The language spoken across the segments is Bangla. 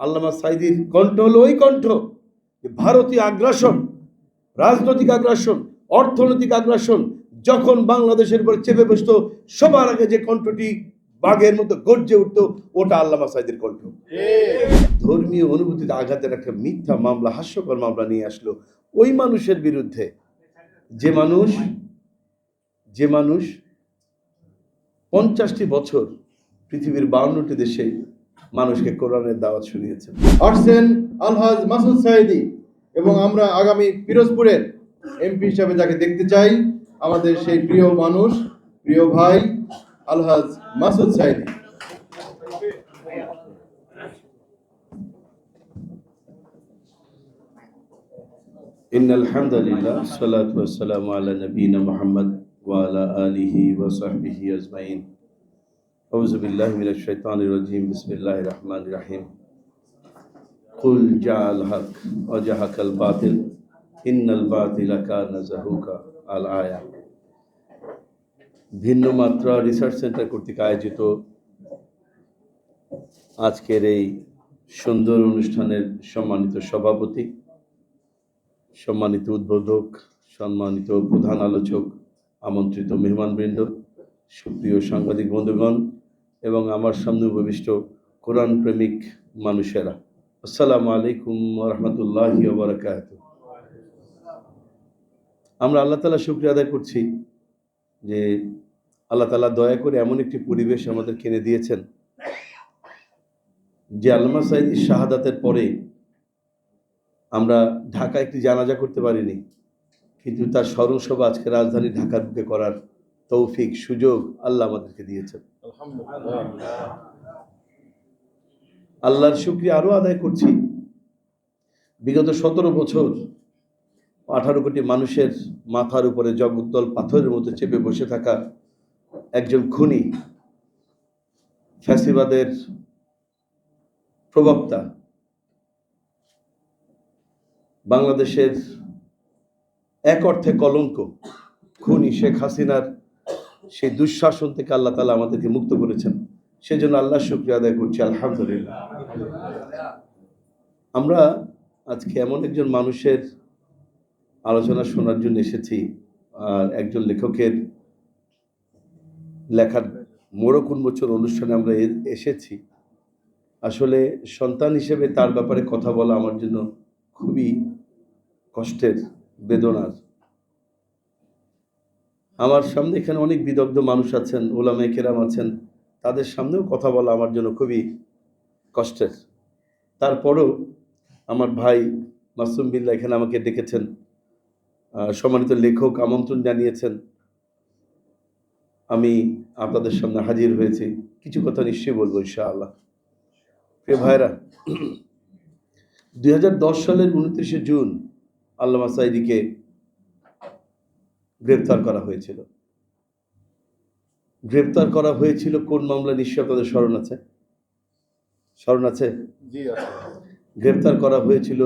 আল্লামা সাইদির কণ্ঠ হলো ওই কণ্ঠ ভারতীয় আগ্রাসন, রাজনৈতিক আগ্রাসন, অর্থনৈতিক আগ্রাসন, যখন বাংলাদেশের উপর চেপে বসত, সবার আগে যে কণ্ঠটি বাঘের মতো গর্জে উঠতো, ওটা আল্লামা সাইদির কণ্ঠ। ধর্মীয় অনুভূতিতে আঘাতের একটা মিথ্যা মামলা, হাস্যকর মামলা নিয়ে আসলো। ওই মানুষের বিরুদ্ধে যে মানুষ যে মানুষ পঞ্চাশটি বছর পৃথিবীর বাউন্নটি দেশে মানুষকে কোরআনের দাওয়াত শুনিয়েছেন আসছেন আলহাজ মাসুদ সাইদি এবং আমরা আগামী পিরোজপুরের এমপি হিসাবে যাকে দেখতে চাই আমাদের সেই প্রিয় মানুষ প্রিয় ভাই আলহাজ মাসুদ সাইদি إن الحمد لله والصلاة والسلام على نبينا محمد وعلى آله وصحبه أجمعين أعوذ بالله من الشيطان الرجيم بسم الله الرحمن الرحيم قل جاء الحق وجهك الباطل إن الباطل كان زهوقا الآية ভিন্ন মাত্রা রিসার্চ সেন্টার কর্তৃক আয়োজিত আজকের এই সুন্দর অনুষ্ঠানের সম্মানিত সভাপতি সম্মানিত উদ্বোধক সম্মানিত প্রধান আলোচক আমন্ত্রিত মেহমানবৃন্দ সুপ্রিয় সাংবাদিক বন্ধুগণ এবং আমার সামনে উপবিষ্ট কোরআন প্রেমিক মানুষেরা। আসসালামু আলাইকুম রহমতুল্লাহ বারকাত আমরা আল্লাহ তালা শুক্রিয়া আদায় করছি যে আল্লাহ তালা দয়া করে এমন একটি পরিবেশ আমাদের কিনে দিয়েছেন যে আল্লামা সাইদির শাহাদাতের পরে আমরা ঢাকা একটি জানাজা করতে পারিনি, কিন্তু তার স্মরণসভা আজকে রাজধানী ঢাকার বুকে করার তৌফিক, সুযোগ আল্লাহ আমাদেরকে দিয়েছেন। আল্লাহর শুক্রিয়া আরও আদায় করছি। বিগত সতেরো বছর আঠারো কোটি মানুষের মাথার উপরে জগদ্দল পাথরের মতো চেপে বসে থাকা একজন খুনি, ফ্যাসিবাদের প্রবক্তা, বাংলাদেশের এক অর্থে কলঙ্ক খুনি শেখ হাসিনার সেই দুঃশাসন থেকে আল্লাহ তালা আমাদেরকে মুক্ত করেছেন। সেই জন্য আল্লাহ শুক্রিয়া আদায় করছি, আলহামদুলিল্লাহ। আমরা আজকে এমন একজন মানুষের আলোচনা শোনার জন্য এসেছি, আর একজন লেখকের লেখার মোড়ক উন্মোচন অনুষ্ঠানে আমরা এসেছি। আসলে সন্তান হিসেবে তার ব্যাপারে কথা বলা আমার জন্য খুবই কষ্টের, বেদনার। আমার সামনে এখানে অনেক বিদগ্ধ মানুষ আছেন ওলামে কেরাম আছেন। তাদের সামনেও কথা বলা আমার জন্য খুবই কষ্টের। তারপরেও আমার ভাই মাসুম বিল্লা এখানে আমাকে ডেকেছেন সম্মানিত লেখক আমন্ত্রণ জানিয়েছেন। আমি আপনাদের সামনে হাজির হয়েছি। কিছু কথা নিশ্চয়ই বলব, ইনশাআল্লাহ। প্রিয় ভাইরা দুই হাজার দশ সালের উনত্রিশে জুন আল্লামা সাইদিকে গ্রেপ্তার করা হয়েছিল। গ্রেপ্তার করা হয়েছিল কোন মামলা নিশ্চয় আপনাদের স্মরণ আছে? স্মরণ আছে? গ্রেপ্তার করা হয়েছিল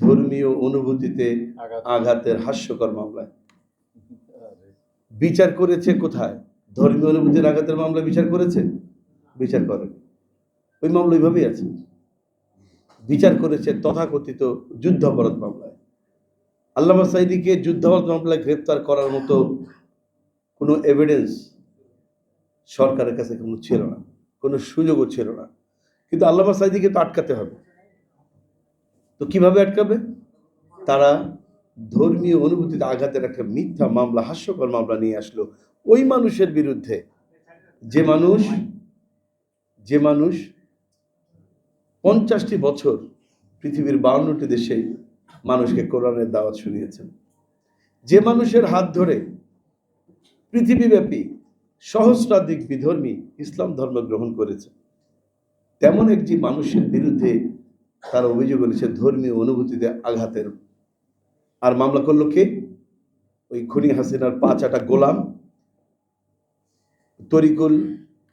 ধর্মীয় অনুভূতিতে আঘাতের। হাস্যকর মামলায়। বিচার করেছে কোথায়? ধর্মীয় অনুভূতির আঘাতের মামলা বিচার করেছে? বিচার করেন। ওই মামলা ওইভাবেই আছে। বিচার করেছে তথাকথিত যুদ্ধাপরাধ মামলায়। আল্লামা সাইদিকে যুদ্ধাপরাধ মামলায় গ্রেপ্তার করার মতো কোনো এভিডেন্স সরকারের কাছে কোনো ছিল না, কোনো সুযোগও ছিল না। কিন্তু আল্লামা সাইদিকে তো আটকাতে হবে। তো কীভাবে আটকাবে? তারা ধর্মীয় অনুভূতিতে আঘাতের একটা মিথ্যা মামলা, হাস্যকর মামলা নিয়ে আসলো। ওই মানুষের বিরুদ্ধে যে মানুষ যে মানুষ পঞ্চাশটি বছর পৃথিবীর বাউন্নটি দেশে মানুষকে কোরআনের দাওয়াত শুনিয়েছেন। যে মানুষের হাত ধরে পৃথিবীব্যাপী সহস্রাধিক বিধর্মী ইসলাম ধর্ম গ্রহণ করেছে, তেমন একটি মানুষের বিরুদ্ধে তারা অভিযোগ করেছে ধর্মীয় অনুভূতিতে আঘাতের। আর মামলা করল কে? ওই খুনি হাসিনার পাঁচ আটা গোলাম। তরিকুল,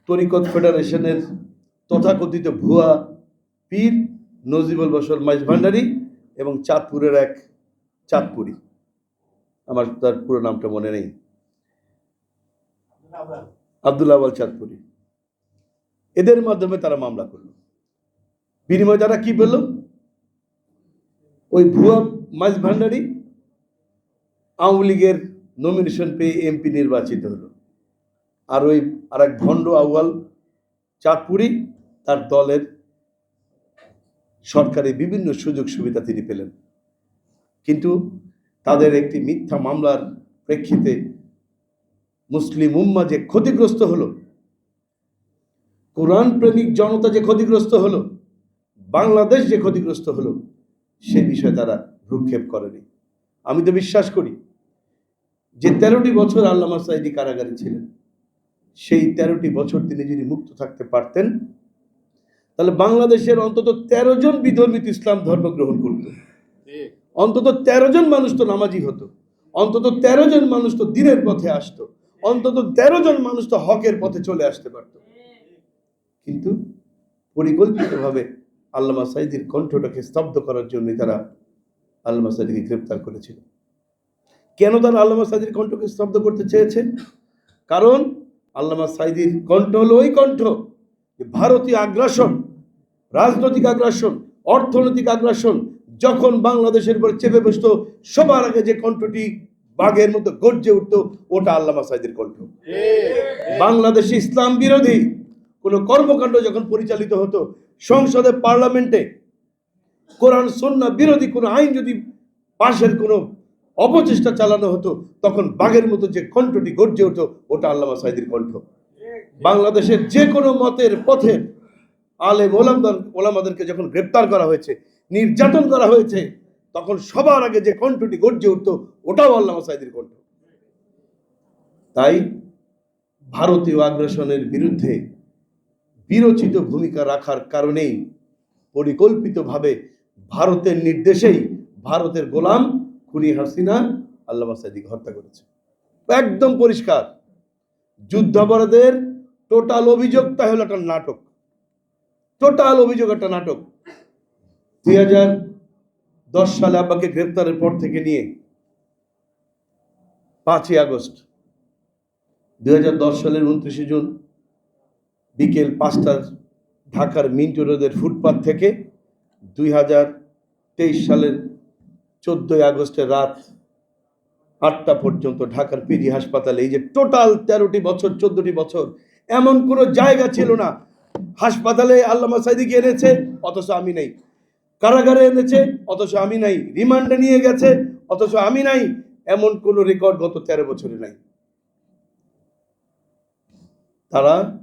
তরিকত ফেডারেশনের তথাকথিত ভুয়া পীর নজিবুল বসর মাইজ ভান্ডারী এবং চাঁদপুরের এক চাঁদপুরি। আমার তার পুরো নামটা মনে নেই। আব্দুল আওয়াল চাঁদপুরি। এদের মাধ্যমে তারা মামলা করল। বিনিময়ে তারা কি পেল ওই ভুয়া মাছ ভান্ডারি আওয়ামী লীগের নমিনেশন পেয়ে এমপি নির্বাচিত হলো। আর ওই আর এক ভণ্ড আউয়াল চাঁদপুরি তার দলের সরকারি বিভিন্ন সুযোগ সুবিধা তিনি পেলেন। কিন্তু তাদের একটি মিথ্যা মামলার প্রেক্ষিতে মুসলিম উম্মা যে ক্ষতিগ্রস্ত হলো, কোরআন প্রেমিক জনতা যে ক্ষতিগ্রস্ত হলো, বাংলাদেশ যে ক্ষতিগ্রস্ত হলো, সে বিষয়ে তারা ভ্রুক্ষেপ করেনি। আমি তো বিশ্বাস করি, যে তেরোটি বছর আল্লামা সাইদি কারাগারে ছিলেন, সেই তেরোটি বছর তিনি যদি মুক্ত থাকতে পারতেন তাহলে বাংলাদেশের অন্তত তেরো জন বিধর্মিত ইসলাম ধর্ম গ্রহণ করত। অন্তত তেরো জন মানুষ তো নামাজি হতো। অন্তত তেরো জন মানুষ তো দিনের পথে আসতো। অন্তত তেরো জন মানুষ তো হকের পথে চলে আসতে পারত। কিন্তু পরিকল্পিতভাবে আল্লামা সাইদির কণ্ঠটাকে স্তব্ধ করার জন্য তারা আল্লামা সাইদিকে গ্রেপ্তার করেছিল। কেন তারা আল্লামা সাইদির কণ্ঠকে স্তব্ধ করতে চেয়েছে কারণ আল্লামা সাইদির কণ্ঠ হলো ওই কণ্ঠ যে ভারতীয় আগ্রাসন রাজনৈতিক আগ্রাসন, অর্থনৈতিক আগ্রাসন, যখন বাংলাদেশের উপর চেপে বসতো, সবার আগে যে কণ্ঠটি বাঘের মতো গর্জে উঠতো, ওটা আল্লামা সাইদির কণ্ঠ। বাংলাদেশে ইসলাম বিরোধী কোনো কর্মকাণ্ড যখন পরিচালিত হতো, সংসদে, পার্লামেন্টে, কোরআন সন্না বিরোধী কোনো আইন যদি পাশের কোনো অপচেষ্টা চালানো হতো, তখন বাঘের মতো যে কণ্ঠটি গর্জে হতো ওটা আল্লামা সাইদির কণ্ঠ। বাংলাদেশের যে কোনো মতের পথে আলেম ওলামদার ওলামাদেরকে যখন গ্রেপ্তার করা হয়েছে, নির্যাতন করা হয়েছে, তখন সবার আগে যে কণ্ঠটি গর্জে উঠতো, ওটাও আল্লামা সাইদির কণ্ঠ। তাই ভারতীয় আগ্রাসনের বিরুদ্ধে বিরচিত ভূমিকা রাখার কারণেই পরিকল্পিতভাবে ভারতের নির্দেশেই ভারতের গোলাম খুনি হাসিনা আল্লামা সাইদিকে হত্যা করেছে। একদম পরিষ্কার। যুদ্ধাপরাধের টোটাল অভিযোগটা হলো একটা নাটক। টোটাল অভিযোগ একটা নাটক। দুই হাজার দশ সালে আব্বাকে গ্রেপ্তারের পর থেকে নিয়ে পাঁচই আগস্ট। দুই হাজার দশ সালের উনত্রিশে জুন বিকেল পাঁচটার ঢাকার মিন্টো রোডের ফুটপাথ থেকে দুই হাজার তেইশ সালের চোদ্দোই আগস্টের রাত আটটা পর্যন্ত ঢাকার পিজি হাসপাতালে এই যে টোটাল তেরোটি বছর, চোদ্দটি বছর এমন কোনো জায়গা ছিল না হাসপাতালে আল্লামা সাইদিকে এনেছে, অথচ আমি নাই। কারাগারে এনেছে, অথচ আমি নাই। রিমান্ডে নিয়ে গেছে, অথচ আমি নাই। এমন কোনো রেকর্ড গত তেরো বছরে নাই। তারা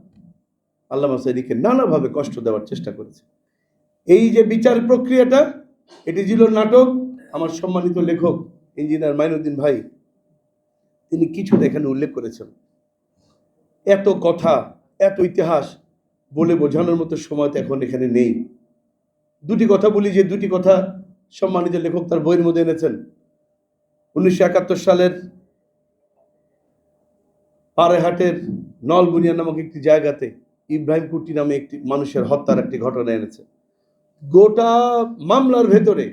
আল্লামা সাইদিকে নানাভাবে কষ্ট দেওয়ার চেষ্টা করেছে। এই যে বিচার প্রক্রিয়াটা, এটি ছিল নাটক। আমার সম্মানিত লেখক ইঞ্জিনিয়ার মাইনুদ্দিন ভাই, তিনি কিছুটা এখানে উল্লেখ করেছেন। এত কথা, এত ইতিহাস বলে বোঝানোর মতো সময় তো এখন এখানে নেই। দুটি কথা বলি, যে দুটি কথা সম্মানিত লেখক তার বইয়ের মধ্যে এনেছেন। উনিশশো একাত্তর সালের পাড়েহাটের নলবুনিয়া নামক একটি জায়গাতে ইব্রাহিম কুটি নামে একটি মানুষের হত্যার একটি ঘটনা এনেছে। গোটা মামলার ভেতরে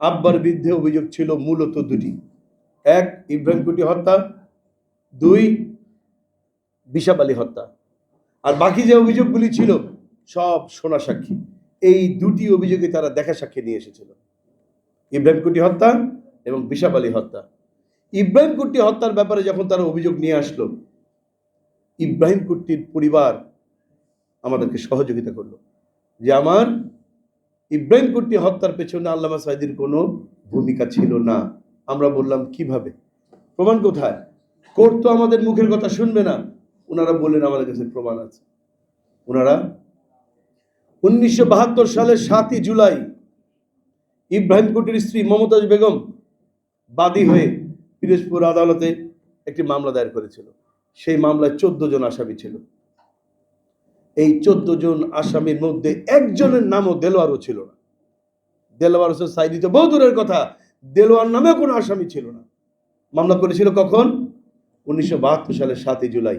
আব্বার বিরুদ্ধে অভিযোগ ছিল মূলত দুটি। এক, ইব্রাহিম কুটি হত্যা। দুই, বিশাপ আলী হত্যা। আর বাকি যে অভিযোগগুলি ছিল, সব সোনা সাক্ষী। এই দুটি অভিযোগে তারা দেখা সাক্ষী নিয়ে এসেছিল। ইব্রাহিম কুটি হত্যা এবং বিশাপ আলী হত্যা। ইব্রাহিম কুট্টি হত্যার ব্যাপারে যখন তারা অভিযোগ নিয়ে আসলো, ইব্রাহিম কুট্টির পরিবার আমাদেরকে সহযোগিতা করল যে আমার ইব্রাহিম কুট্টি হত্যার পেছনে আল্লামা সাইদির কোনো ভূমিকা ছিল না। আমরা বললাম, কীভাবে? প্রমাণ কোথায়? কোর্ট তো আমাদের মুখের কথা শুনবে না। ওনারা বললেন, আমাদের কাছে প্রমাণ আছে। ওনারা, উনিশশো বাহাত্তর সালের সাতই জুলাই ইব্রাহিম কুটির স্ত্রী মমতাজ বেগম বাদী হয়ে পিরোজপুর আদালতে একটি মামলা দায়ের করেছিল। সেই মামলায় চোদ্দ জন আসামি ছিল। এই চোদ্দ জন আসামির মধ্যে একজনের নামও দেলোয়ারও ছিল না। দেলোয়ার হোসেন সাইদি তো বহু দূরের কথা, দেলোয়ার নামে কোনো আসামি ছিল না। মামলা করেছিল কখন? উনিশশো বাহাত্তর সালের সাতই জুলাই।